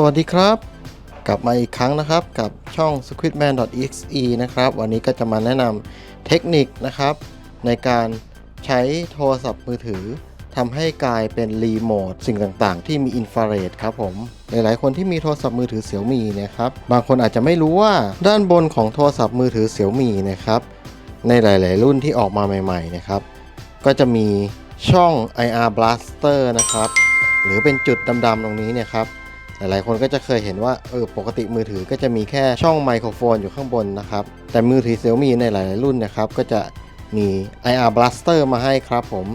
สวัสดีครับ กลับมาอีกครั้งนะครับกับช่อง squidman.exe นะครับ วันนี้ก็จะมาแนะนำเทคนิคนะครับ ในการใช้โทรศัพท์มือถือทำให้กลายเป็นรีโมทสิ่งต่างๆ ที่มีอินฟราเรดครับผม หลายๆ คนที่มีโทรศัพท์มือถือเสี่ยวมีนะครับ บางคนอาจจะไม่รู้ว่าด้านบนของโทรศัพท์มือถือเสี่ยวมีนะครับ ในหลาย ๆ รุ่นที่ออกมาใหม่ ๆ นะครับ ก็จะมีช่อง IR Blaster นะครับ หรือเป็นจุดดำๆตรงนี้เนี่ยครับ หลายๆคนก็จะเคยเห็นว่าเออปกติมือถือก็จะมีแค่ช่องไมโครโฟนอยู่ข้างบนนะครับ แต่มือถือ Xiaomi ในหลายๆรุ่นนะครับก็จะมี IR Blaster มาให้ครับผม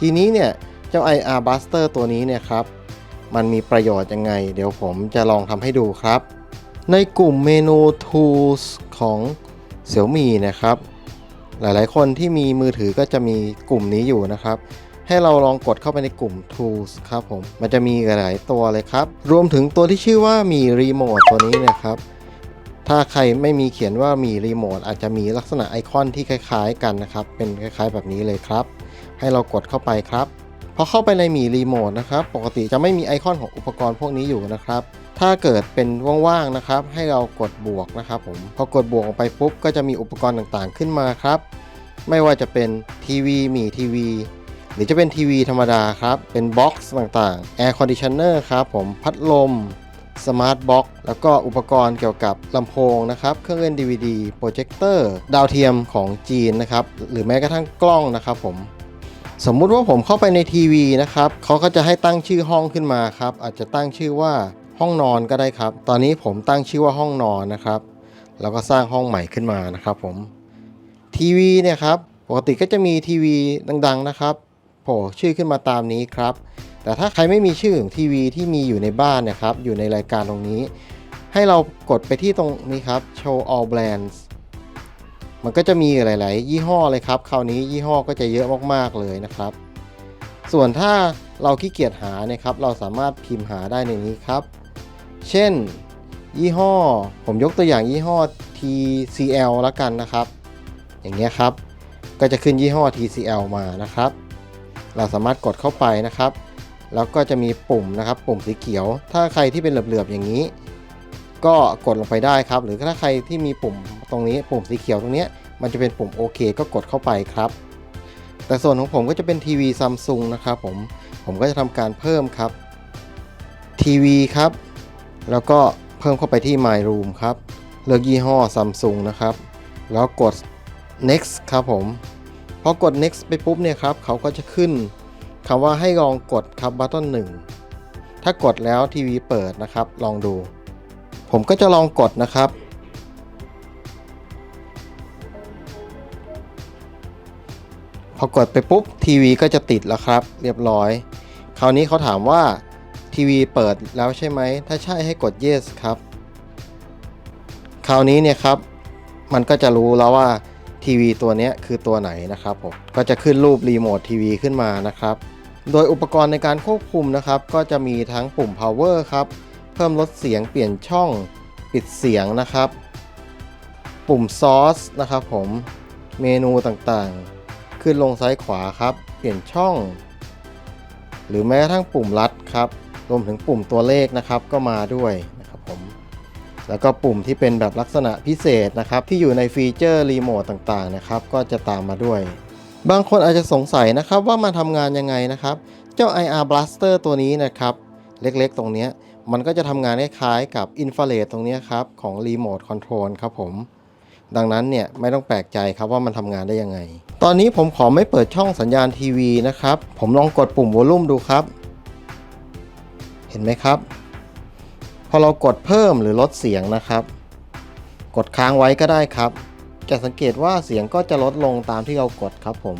ทีนี้เนี่ยเจ้า IR Blaster ตัวนี้เนี่ยครับมันมีประโยชน์ยังไง เดี๋ยวผมจะลองทำให้ดูครับ ในกลุ่มเมนู Tools ของ Xiaomi นะครับ หลายๆ คนที่มีมือถือก็จะมีกลุ่มนี้อยู่นะครับ ให้เราลองกดเข้าไปในกลุ่ม Tools ครับผม มันจะมีหลายตัวเลยครับ รวมถึงตัวที่ชื่อว่ามีรีโมทตัวนี้นะครับ ถ้าใครไม่มีเขียนว่ามีรีโมทอาจจะมีลักษณะไอคอนที่คล้าย ๆ กันนะครับ เป็นคล้าย ๆ แบบนี้เลยครับ ให้เรากดเข้าไปครับพอเข้าไปในมีรีโมทนะครับ ปกติจะไม่มีไอคอนของอุปกรณ์พวกนี้อยู่นะครับ ถ้าเกิดเป็นว่างๆนะครับ ให้เรากดบวกนะครับผม พอกดบวกออกไปปุ๊บก็จะมีอุปกรณ์ต่างๆ ขึ้นมาครับ ไม่ว่าจะเป็นทีวีมีทีวี รือจะเป็นทีวีธรรมดาครับ เป็นบ็อกซ์ต่างๆ Air Conditioner ครับผมพัดลมสมาร์ทบ็อกแล้วก็อุปกรณ์เกี่ยวกับลำโพงนะครับ เครื่องเล่น DVD โปรเจคเตอร์ ดาวเทียมของจีนนะครับ หรือแม้กระทั่งกล้องนะครับผม สมมุติว่าผมเข้าไปในทีวีนะครับ เขาก็จะให้ตั้งชื่อห้องขึ้นมาครับ อาจจะตั้งชื่อว่าห้องนอนก็ได้ครับ ตอนนี้ผมตั้งชื่อว่าห้องนอนนะครับ แล้วก็สร้างห้องใหม่ขึ้นมานะครับผม ทีวีเนี่ยครับ ปกติก็จะมีทีวีดังๆนะครับ ผล่ชื่อขึ้นมาตามนี้ครับ แต่ถ้าใครไม่มีชื่อของทีวีที่มีอยู่ในบ้านนะครับ อยู่ในรายการตรงนี้ ให้เรากดไปที่ตรงนี้ครับ show all brands มันก็จะมีหลาย ๆ ยี่ห้อเลยครับ คราวนี้ยี่ห้อก็จะเยอะมาก ๆ เลยนะครับ ส่วนถ้าเราขี้เกียจหาเนี่ยครับ เราสามารถพิมพ์หาได้ในนี้ครับ เช่น ยี่ห้อ ผมยกตัวอย่างยี่ห้อ TCL แล้วกันนะครับ อย่างเงี้ยครับ ก็จะขึ้นยี่ห้อ TCL มานะครับ เราสามารถกดเข้าไปนะครับ แล้วก็จะมีปุ่มนะครับ ปุ่มสีเขียว ถ้าใครที่เป็นเหลือบๆอย่างนี้ ก็กดลงไปได้ครับ หรือถ้าใครที่มีปุ่มตรงนี้ ปุ่มสีเขียวตรงนี้ มันจะเป็นปุ่มโอเคก็กดเข้าไปครับ แต่ส่วนของผมก็จะเป็นทีวีซัมซุงนะครับผม ผมก็จะทำการเพิ่มครับทีวีครับ แล้วก็เพิ่มเข้าไปที่ My Room ครับ เลือกยี่ห้อซัมซุงนะครับ แล้วกด next ครับผม พอกด next ไปปุ๊บเนี่ยครับเขาก็จะขึ้นคำว่าให้ลองกดครับบัตตอนหนึ่งถ้ากดแล้วทีวีเปิดนะครับ ลองดู ผมก็จะลองกดนะครับ พอกดไปปุ๊บทีวีก็จะติดแล้วครับ เรียบร้อย คราวนี้เขาถามว่าทีวีเปิดแล้วใช่ไหม ถ้าใช่ให้กด yes ครับ คราวนี้เนี่ยครับ มันก็จะรู้แล้วว่า ทีวีตัวนี้คือตัวไหนนะครับผมก็จะขึ้นรูปรีโมททีวีขึ้นมานะครับ โดยอุปกรณ์ในการควบคุมนะครับ ก็จะมีทั้งปุ่ม power ครับ เพิ่มลดเสียงเปลี่ยนช่องปิดเสียงนะครับ ปุ่ม source นะครับผมเมนูต่างๆ ขึ้นลงซ้ายขวาครับ เปลี่ยนช่อง หรือแม้กระทั่งปุ่มลัดครับรวมถึงปุ่มตัวเลขนะครับก็มาด้วย แล้วก็ปุ่มที่เป็นแบบลักษณะพิเศษนะครับที่อยู่ในฟีเจอร์รีโมทต่างๆนะครับก็จะตามมาด้วย บางคนอาจจะสงสัยนะครับว่ามันทำงานยังไงนะครับ เจ้า IR Blaster ตัวนี้นะครับ เล็กๆ ตรงเนี้ยมันก็จะทำงานคล้ายๆกับอินฟราเรดตรงเนี้ยครับของรีโมทคอนโทรลครับผมดังนั้นเนี่ยไม่ต้องแปลกใจครับว่ามันทำงานได้ยังไง ตอนนี้ผมขอไม่เปิดช่องสัญญาณทีวีนะครับ ผมลองกดปุ่มวอลลุ่มดูครับ เห็นไหมครับ พอเรากดเพิ่มหรือลดเสียงนะครับ กดค้างไว้ก็ได้ครับ จะสังเกตว่าเสียงก็จะลดลงตามที่เรากดครับผม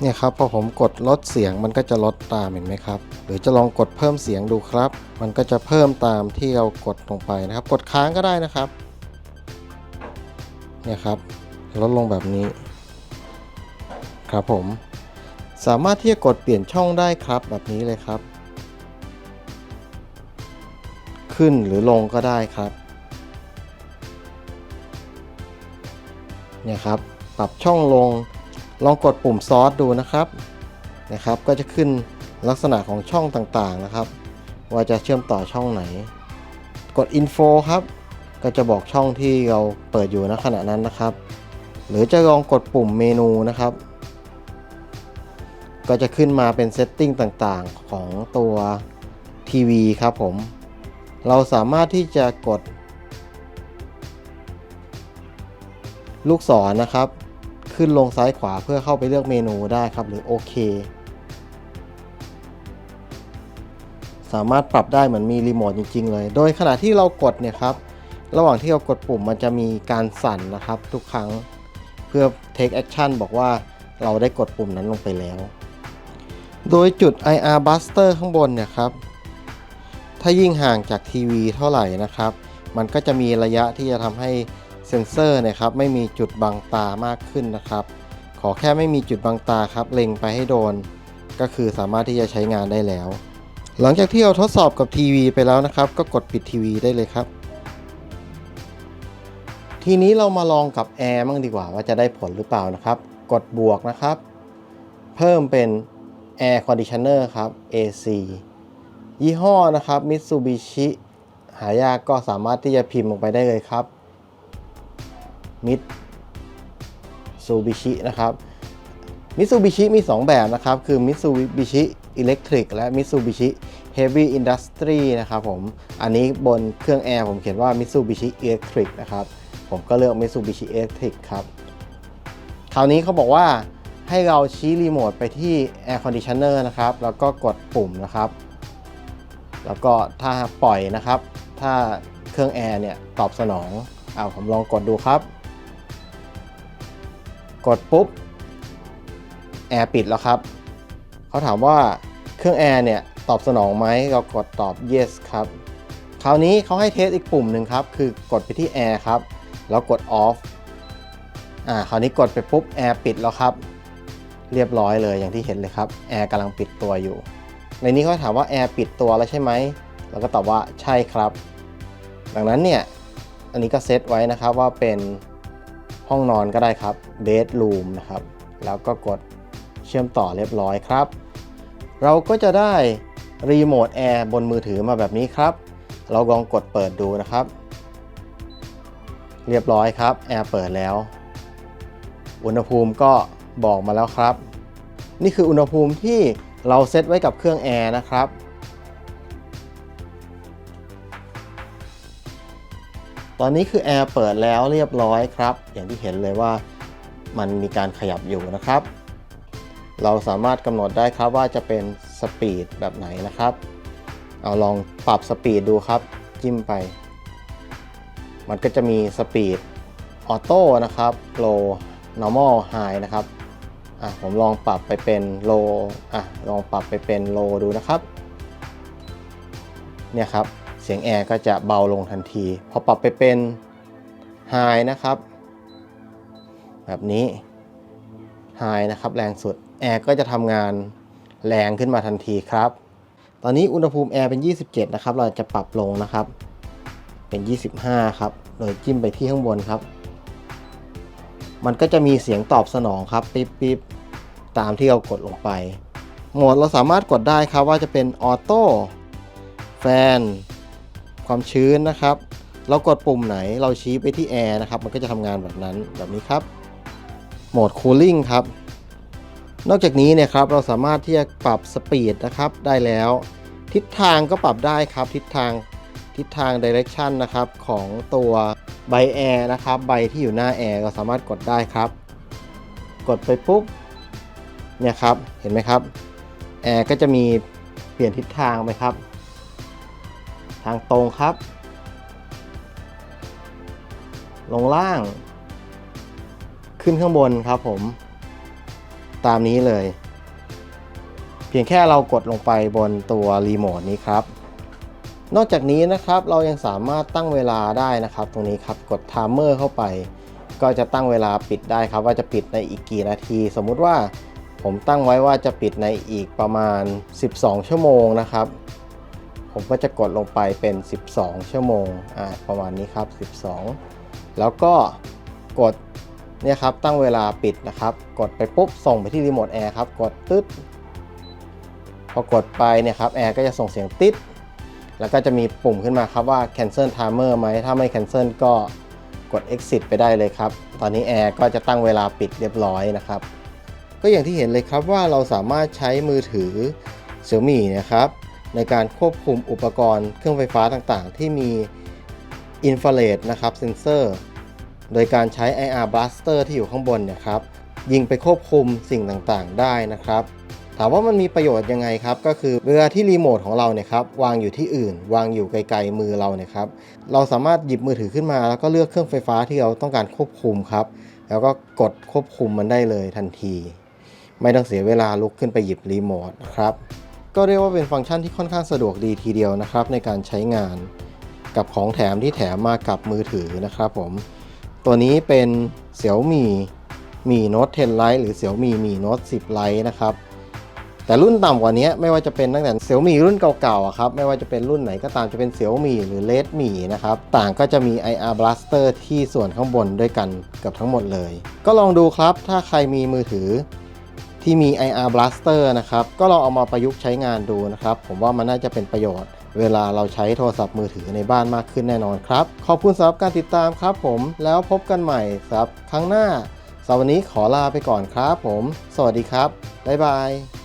เนี่ยครับพอผมกดลดเสียงมันก็จะลดตามเห็นไหมครับ หรือจะลองกดเพิ่มเสียงดูครับ มันก็จะเพิ่มตามที่เรากดลงไปนะครับ กดค้างก็ได้นะครับเนี่ยครับลดลงแบบนี้ ครับผม สามารถที่จะกดเปลี่ยนช่องได้ครับแบบนี้เลยครับ ขึ้นหรือลงก็ได้ครับ เนี่ยครับ ปรับช่องลง ลองกดปุ่มซอสดูนะครับ นะครับ ก็จะขึ้นลักษณะของช่องต่างๆนะครับ ว่าจะเชื่อมต่อช่องไหน กด Info ครับ ก็จะบอกช่องที่เราเปิดอยู่ณขณะนั้นนะครับ หรือจะลองกดปุ่มเมนูนะครับ ก็จะขึ้นมาเป็นเซตติ้งต่างๆของตัวทีวีครับผม เราสามารถที่จะกด ลูกศรนะครับ ขึ้นลงซ้ายขวาเพื่อเข้าไปเลือกเมนูได้ครับ หรือโอเค สามารถปรับได้เหมือนมีรีโมทจริง ๆ เลย โดยขณะที่เรากดเนี่ยครับ ระหว่างที่เรากดปุ่มมันจะมีการสั่นนะครับ ทุกครั้งเพื่อ take action บอกว่าเราได้กดปุ่มนั้นลงไปแล้ว โดยจุด IR Buster ข้างบนเนี่ยครับ ถ้ายิ่งห่างจากทีวีเท่าไหร่นะครับ มันก็จะมีระยะที่จะทำให้เซ็นเซอร์นะครับไม่มีจุดบังตามากขึ้นนะครับ ขอแค่ไม่มีจุดบังตาครับเล็งไปให้โดน ก็คือสามารถที่จะใช้งานได้แล้ว หลังจากที่เราทดสอบกับทีวีไปแล้วนะครับ ก็กดปิดทีวีได้เลยครับ ทีนี้เรามาลองกับแอร์มั่งดีกว่าว่าจะได้ผลหรือเปล่านะครับ กดบวกนะครับ เพิ่มเป็น Air Conditioner ครับ AC ยี่ห้อนะครับ Mitsubishi หายากก็สามารถที่จะพิมพ์ลงไปได้เลยครับ Mitsubishi นะครับ Mitsubishi มี 2 แบบนะครับ คือ Mitsubishi Electric และ Mitsubishi Heavy Industry นะครับผม อันนี้บนเครื่องแอร์ผมเขียนว่า Mitsubishi Electric นะครับ ผมก็เลือก Mitsubishi Electric ครับ คราวนี้เขาบอกว่าให้เราชี้รีโมทไปที่ Air Conditioner นะครับ แล้วก็กดปุ่มนะครับ แล้วก็ถ้าปล่อยนะครับ ถ้าเครื่องแอร์เนี่ยตอบสนองเอาผมลองกดดูครับ กดปุ๊บแอร์ปิดแล้วครับเขาถามว่าเครื่องแอร์เนี่ยตอบสนองไหมเรากดตอบ yes ครับ คราวนี้เขาให้เทสอีกปุ่มหนึ่งครับ คือกดไปที่แอร์ครับ แล้วกด off อ่าคราวนี้กดไปปุ๊บแอร์ปิดแล้วครับ เรียบร้อยเลยอย่างที่เห็นเลยครับ แอร์กำลังปิดตัวอยู่ ในนี้เขาถามว่าแอร์ปิดตัวแล้วใช่ไหมเราก็ตอบว่าใช่ครับ ดังนั้นเนี่ย อันนี้ก็เซตไว้นะครับว่าเป็นห้องนอนก็ได้ครับ bedroom นะครับ แล้วก็กดเชื่อมต่อเรียบร้อยครับ เราก็จะได้รีโมทแอร์บนมือถือมาแบบนี้ครับ เราลองกดเปิดดูนะครับ เรียบร้อยครับแอร์เปิดแล้ว อุณหภูมิก็บอกมาแล้วครับ นี่คืออุณหภูมิที่ เราเซตไว้กับเครื่องแอร์นะครับ ตอนนี้คือแอร์เปิดแล้วเรียบร้อยครับ อย่างที่เห็นเลยว่ามันมีการขยับอยู่นะครับ เราสามารถกำหนดได้ครับว่าจะเป็นสปีดแบบไหนนะครับ เอาลองปรับสปีดดูครับ จิ้มไป มันก็จะมีสปีดออโต้นะครับ low normal high นะครับ อะผมลองปรับไปเป็น low อะลองปรับไปเป็น low ดูนะครับเนี่ยครับเสียงแอร์ก็จะเบาลงทันที พอปรับไปเป็น high นะครับ แบบนี้ high นะครับแรงสุดแอร์ก็จะทำงานแรงขึ้นมาทันทีครับ ตอนนี้อุณหภูมิแอร์เป็น 27 นะครับ เราจะปรับลงนะครับ เป็น 25 ครับ โดยจิ้มไปที่ข้างบนครับ มันก็จะมีเสียงตอบสนองครับปิ๊บปิ๊บตามที่เรากดลงไป โหมดเราสามารถกดได้ครับว่าจะเป็นออโต้แฟนความชื้นนะครับ เรากดปุ่มไหนเราชี้ไปที่แอร์นะครับ มันก็จะทำงานแบบนั้นแบบนี้ครับ โหมดคูลิ่งครับ นอกจากนี้เนี่ยครับเราสามารถที่จะปรับสปีดนะครับได้แล้ว ทิศทางก็ปรับได้ครับทิศทาง ทิศทาง direction นะครับ ของตัวใบแอร์นะครับ ใบที่อยู่หน้าแอร์เราสามารถกดได้ครับ กดไปปุ๊บ เนี่ยครับ เห็นไหมครับ แอร์ก็จะมีเปลี่ยนทิศทางไปครับ ทางตรงครับ ลงล่าง ขึ้นข้างบนครับผม ตามนี้เลย เพียงแค่เรากดลงไปบนตัวรีโมทนี้ครับ นอกจากนี้นะครับเรายังสามารถตั้งเวลาได้นะครับ ตรงนี้ครับกดไทม์เมอร์เข้าไป ก็จะตั้งเวลาปิดได้ครับ ว่าจะปิดในอีกกี่นาที สมมุติว่าผมตั้งไว้ว่าจะปิดในอีกประมาณ 12 ชั่วโมงนะครับ ผมก็จะกดลงไปเป็น 12 ชั่วโมงอ่าประมาณนี้ครับ 12 แล้วก็กดเนี่ยครับตั้งเวลาปิดนะครับ กดไปปุ๊บส่งไปที่รีโมทแอร์ครับ กดตึ๊ดพอกดไปเนี่ยครับแอร์ก็จะส่งเสียงติ๊ด แล้วก็จะมีปุ่มขึ้นมาครับว่า cancel timer ไหม ถ้าไม่ cancel ก็กด exit ไปได้เลยครับ ตอนนี้แอร์ก็จะตั้งเวลาปิดเรียบร้อยนะครับ ก็อย่างที่เห็นเลยครับว่าเราสามารถใช้มือถือ Xiaomi นะครับ ในการควบคุมอุปกรณ์เครื่องไฟฟ้าต่างๆ ที่มีอินฟราเรดนะครับเซนเซอร์ โดยการใช้ IR Blaster ที่อยู่ข้างบนเนะครับ ยิงไปควบคุมสิ่งต่างๆ ได้นะครับ ถามว่ามันมีประโยชน์ยังไงครับ ก็คือเวลาที่รีโมทของเราเนี่ยครับวางอยู่ที่อื่น วางอยู่ไกลๆมือเราเนี่ยครับเราสามารถหยิบมือถือขึ้นมา แล้วก็เลือกเครื่องไฟฟ้าที่เราต้องการควบคุมครับ แล้วก็กดควบคุมมันได้เลยทันที ไม่ต้องเสียเวลาลุกขึ้นไปหยิบรีโมทนะครับก็เรียกว่าเป็นฟังก์ชันที่ค่อนข้างสะดวกดีทีเดียวนะครับ ในการใช้งานกับของแถมที่แถมมากับมือถือนะครับผมตัวนี้เป็น Xiaomi Mi Note 10 Lite หรือ Xiaomi Mi Note 10 Lite นะครับ แต่รุ่นต่ำกว่านี้ไม่ว่าจะเป็นตั้งแต่ Xiaomi รุ่นเก่าๆอะครับไม่ว่าจะเป็นรุ่นไหนก็ตามจะเป็น Xiaomi หรือ Redmi นะครับต่างก็จะมี IR Blaster ที่ส่วนข้างบนด้วยกันเกับทั้งหมดเลย ก็ลองดูครับถ้าใครมีมือถือที่มี IR Blaster นะครับก็ลองเอามาประยุกต์ใช้งานดูนะครับผมว่ามันน่าจะเป็นประโยชน์เวลาเราใช้โทรศัพท์มือถือในบ้านมากขึ้นแน่นอนครับ ขอบคุณสำหรับการติดตามครับผมแล้วพบกันใหม่ครับครั้งหน้าสำหรับวันนี้ขอลาไปก่อนครับผม สวัสดีครับ บ๊ายบาย